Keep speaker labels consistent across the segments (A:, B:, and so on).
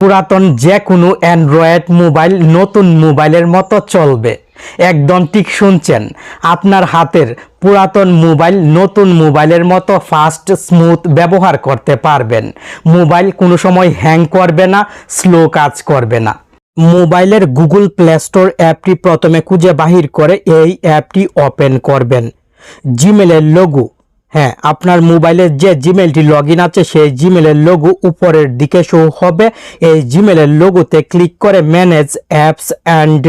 A: পুরাতন যে কোনো অ্যান্ড্রয়েড মোবাইল নতুন মোবাইলের মতো চলবে। একদম ঠিক শুনছেন, আপনার হাতের পুরাতন মোবাইল নতুন মোবাইলের মতো ফাস্ট, স্মুথ ব্যবহার করতে পারবেন। মোবাইল কোনো সময় হ্যাং করবে না, স্লো কাজ করবে না। মোবাইলের গুগল প্লে স্টোর অ্যাপটি প্রথমে খুঁজে বাহির করে এই অ্যাপটি ওপেন করবেন। জিমেলের লোগো হ্যাঁ আপনার মোবাইলের যে জিমেলটি লগ ইন আছে, সেই জিমেলের লোগো উপরের দিকে শো হবে। এই জিমেলের লোগোতে ক্লিক করে ম্যানেজ অ্যাপস অ্যান্ড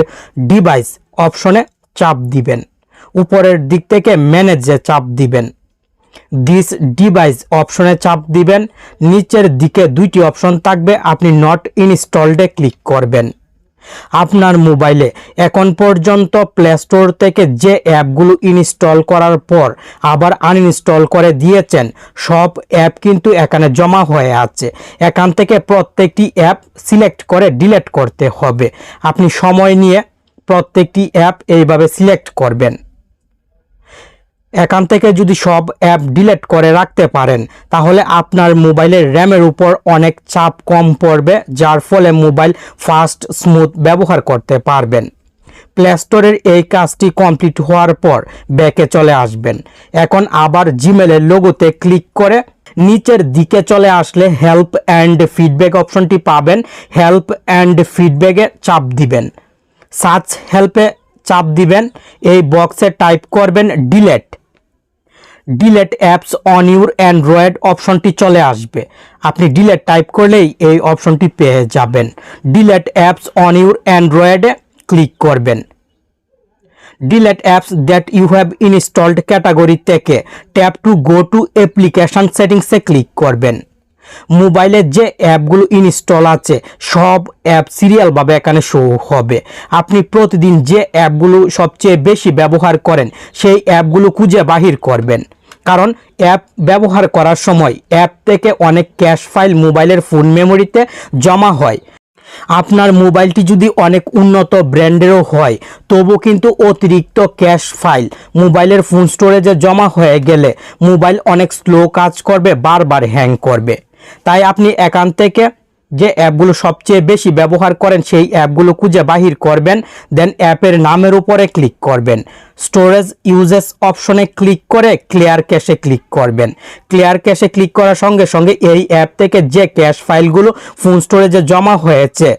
A: ডিভাইস অপশনে চাপ দিবেন। উপরের দিক থেকে ম্যানেজে চাপ দিবেন। দিস ডিভাইস অপশনে চাপ দিবেন। নিচের দিকে দুইটি অপশন থাকবে, আপনি নট ইনস্টলডে ক্লিক করবেন। আপনার মোবাইলে। এখন পর্যন্ত প্লে স্টোর থেকে যে অ্যাপগুলো ইনস্টল করার পর আবার আনইনস্টল করে দিয়েছেন, সব অ্যাপ কিন্তু এখানে জমা হয়ে আছে। এখান থেকে প্রত্যেকটি অ্যাপ সিলেক্ট করে ডিলেট করতে হবে। আপনি সময় নিয়ে প্রত্যেকটি অ্যাপ এইভাবে সিলেক্ট করবেন। এখান থেকে যদি সব অ্যাপ ডিলিট করে রাখতে পারেন, তাহলে আপনার মোবাইলের র্যামের উপর অনেক চাপ কম পড়বে, যার ফলে মোবাইল ফাস্ট, স্মুথ ব্যবহার করতে পারবেন। প্লে স্টোরের এই কাজটি কমপ্লিট হওয়ার পর ব্যাকে চলে আসবেন। এখন আবার জিমেলের লোগোতে ক্লিক করে নিচের দিকে চলে আসলে হেল্প অ্যান্ড ফিডব্যাক অপশনটি পাবেন। হেল্প অ্যান্ড ফিডব্যাকে চাপ দিবেন। সার্চ হেল্পে চাপ দিবেন, এই বক্সে টাইপ করবেন delete delete apps on your Android অপশনটি চলে আসবে। আপনি ডিলেট টাইপ করলেই এই অপশনটি পেয়ে যাবেন। ডিলেট অ্যাপস অন ইউর অ্যান্ড্রয়েডে ক্লিক করবেন। Delete apps that you have installed category থেকে tap to go to application সেটিংসে ক্লিক করবেন। মোবাইলে যে অ্যাপগুলো ইনস্টল আছে, সব অ্যাপ সিরিয়ালভাবে এখানে শো হবে। আপনি প্রতিদিন যে অ্যাপগুলো সবচেয়ে বেশি ব্যবহার করেন, সেই অ্যাপগুলো খুঁজে বাহির করবেন। কারণ অ্যাপ ব্যবহার করার সময় অ্যাপ থেকে অনেক ক্যাশ ফাইল মোবাইলের ফোন মেমোরিতে জমা হয়। আপনার মোবাইলটি যদি অনেক উন্নত ব্র্যান্ডেরও হয়, তবু কিন্তু অতিরিক্ত ক্যাশ ফাইল মোবাইলের ফোন স্টোরেজে জমা হয়ে গেলে মোবাইল অনেক স্লো কাজ করবে, বারবার হ্যাং করবে। তাই আপনি একান্ত থেকে যে অ্যাপগুলো সবচেয়ে বেশি ব্যবহার করেন, সেই অ্যাপগুলো খুঁজে বাহির করবেন, দেন অ্যাপের নামের উপরে ক্লিক করবেন। স্টোরেজ ইউজেস অপশনে ক্লিক করে ক্লিয়ার ক্যাশে ক্লিক করবেন। ক্লিয়ার ক্যাশে ক্লিক করার সঙ্গে সঙ্গে এই অ্যাপ থেকে যে ক্যাশ ফাইলগুলো ফোন স্টোরেজে জমা হয়েছে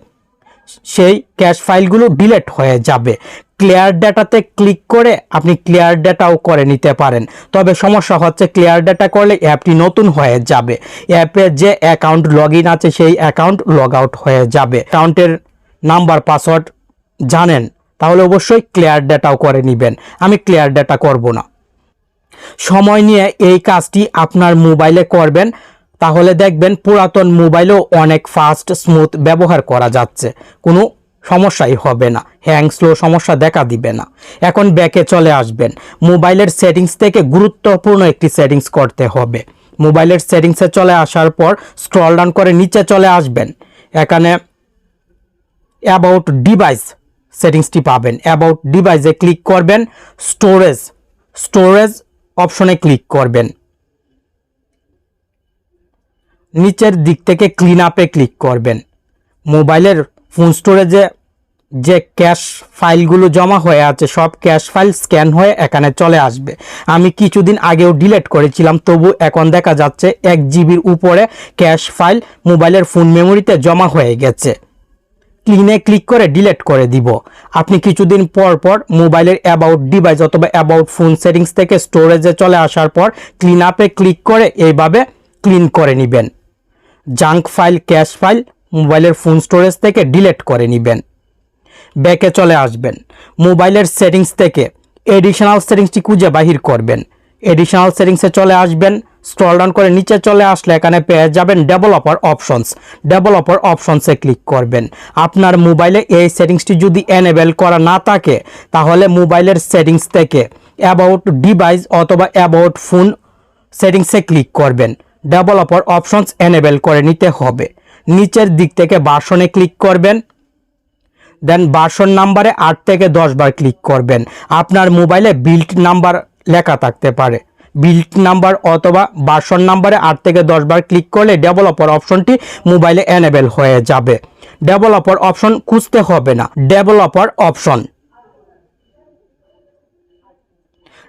A: সেই ক্যাশ ফাইলগুলো ডিলেট হয়ে যাবে। ক্লিয়ার ডাটাতে ক্লিক করে আপনি ক্লিয়ার ডাটাও করে নিতে পারেন। তবে সমস্যা হচ্ছে ক্লিয়ার ডাটা করলে অ্যাপটি নতুন হয়ে যাবে। অ্যাপে যে অ্যাকাউন্ট লগ আছে সেই অ্যাকাউন্ট লগ আউট হয়ে যাবে। অ্যাকাউন্টের নাম্বার পাসওয়ার্ড জানেন, তাহলে অবশ্যই ক্লিয়ার ডাটাও করে নেবেন। আমি ক্লিয়ার ডাটা করব না। সময় নিয়ে এই কাজটি আপনার মোবাইলে করবেন। তাহলে দেখবেন পুরাতন মোবাইলেও অনেক ফাস্ট স্মুথ ব্যবহার করা যাচ্ছে। কোনো সমস্যাই হবে না। হ্যাং স্লো সমস্যা দেখা দিবে না। এখন ব্যাকে চলে আসবেন। মোবাইলের সেটিংস থেকে গুরুত্বপূর্ণ একটি সেটিংস করতে হবে। মোবাইলের সেটিংসে চলে আসার পর স্ক্রল ডাউন করে নিচে চলে আসবেন। এখানে অ্যাবাউট ডিভাইস সেটিংসটি পাবেন। অ্যাবাউট ডিভাইসে ক্লিক করবেন। স্টোরেজ স্টোরেজ অপশনে ক্লিক করবেন। নিচের দিক থেকে ক্লিন আপে ক্লিক করবেন। মোবাইলের ফোন স্টোরেজে যে ক্যাশ ফাইলগুলো জমা হয়ে আছে, সব ক্যাশ ফাইল স্ক্যান হয়ে এখানে চলে আসবে। আমি কিছুদিন আগেও ডিলেট করেছিলাম, তবু এখন দেখা যাচ্ছে এক জিবির উপরে ক্যাশ ফাইল মোবাইলের ফোন মেমোরিতে জমা হয়ে গেছে। ক্লিনে ক্লিক করে ডিলেট করে দিব। আপনি কিছুদিন পর পর মোবাইলের অ্যাবাউট ডিভাইস অথবা অ্যাবাউট ফোন সেটিংস থেকে স্টোরেজে চলে আসার পর ক্লিন আপে ক্লিক করে এইভাবে ক্লিন করে নেবেন। জাঙ্ক ফাইল, ক্যাশ ফাইল মোবাইলের ফোন স্টোরেজ থেকে ডিলেট করে নেবেন। ব্যাকে চলে আসবেন। মোবাইলের সেটিংস থেকে এডিশনাল সেটিংসটি খুঁজে বাহির করবেন। এডিশনাল সেটিংসে চলে আসবেন। স্ক্রল ডাউন করে নিচে চলে আসলে এখানে পেয়ে যাবেন ডেভেলপার অপশনস ডেভেলপার অপশনসে ক্লিক করবেন। আপনার মোবাইলে এই সেটিংসটি যদি এনেবেল করা না থাকে, তাহলে মোবাইলের সেটিংস থেকে অ্যাবাউট ডিভাইস অথবা অ্যাবাউট ফোন সেটিংসে ক্লিক করবেন। ডেভেলপার অপশনস এনেবেল করে নিতে হবে। নিচের দিক থেকে বাসনে ক্লিক করবেন। দেন বাসন নাম্বারে আট থেকে দশ বার ক্লিক করবেন। আপনার মোবাইলে বিল্ট নাম্বার লেখা থাকতে পারে। বিল্ট নাম্বার অথবা বাসন নাম্বারে আট থেকে দশ বার ক্লিক করলে ডেভেলপার অপশনটি মোবাইলে এনেবেল হয়ে যাবে। ডেভেলপার অপশন খুঁজতে হবে না। Developer option.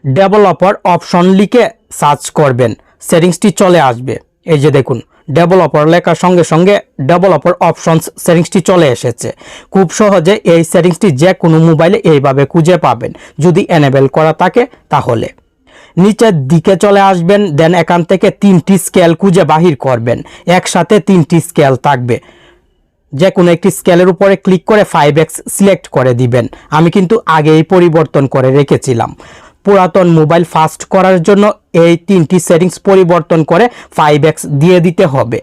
A: ডেভেলপার অপশন লিখে সার্চ করবেন। সেটিংসটি চলে আসবে। এই যে দেখুন, ডেভেলপার লেখার সঙ্গে সঙ্গে ডেভেলপার অপশনস সেটিংসটি চলে এসেছে। খুব সহজে এই সেটিংসটি যে কোনো মোবাইলে এইভাবে খুঁজে পাবেন। যদি এনেবেল করা থাকে, তাহলে। নিচের দিকে চলে আসবেন দেন এখান থেকে তিনটি স্কেল খুঁজে বাহির করবেন। একসাথে তিনটি স্কেল থাকবে। যে কোনো একটি স্কেলের উপরে ক্লিক করে ফাইভ এক্স সিলেক্ট করে দিবেন। আমি কিন্তু আগেই পরিবর্তন করে রেখেছিলাম। পুরাতন মোবাইল ফাস্ট করার জন্য এই তিনটি সেটিংস পরিবর্তন করে ফাইভ এক্স দিয়ে দিতে হবে।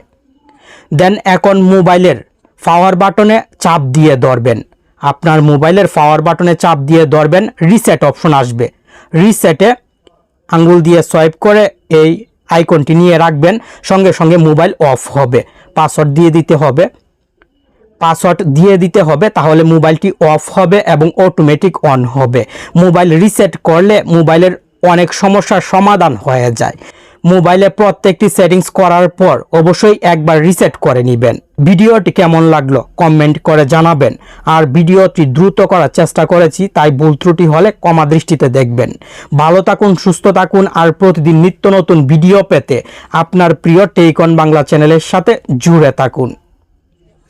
A: দেন এখন মোবাইলের পাওয়ার বাটনে চাপ দিয়ে ধরবেন। আপনার মোবাইলের পাওয়ার বাটনে চাপ দিয়ে ধরবেন রিসেট অপশন আসবে। রিসেটে আঙ্গুল দিয়ে সোয়াইপ করে এই আইকনটি নিয়ে রাখবেন, সঙ্গে সঙ্গে মোবাইল অফ হবে। পাসওয়ার্ড দিয়ে দিতে হবে। পাসওয়ার্ড দিয়ে দিতে হবে, তাহলে মোবাইলটি অফ হবে এবং অটোমেটিক অন হবে। মোবাইল রিসেট করলে মোবাইলের অনেক সমস্যার সমাধান হয়ে যায়। মোবাইলে প্রত্যেকটি সেটিংস করার পর অবশ্যই একবার রিসেট করে নেবেন। ভিডিওটি কেমন লাগল কমেন্ট করে জানাবেন। আর ভিডিওটি দ্রুত করার চেষ্টা করেছি, তাই ভুল ত্রুটি হলে কমা দৃষ্টিতে দেখবেন। ভালো থাকুন, সুস্থ থাকুন, আর প্রতিদিন নিত্য নতুন ভিডিও পেতে আপনার প্রিয় টেইকন বাংলা চ্যানেলের সাথে জুড়ে থাকুন।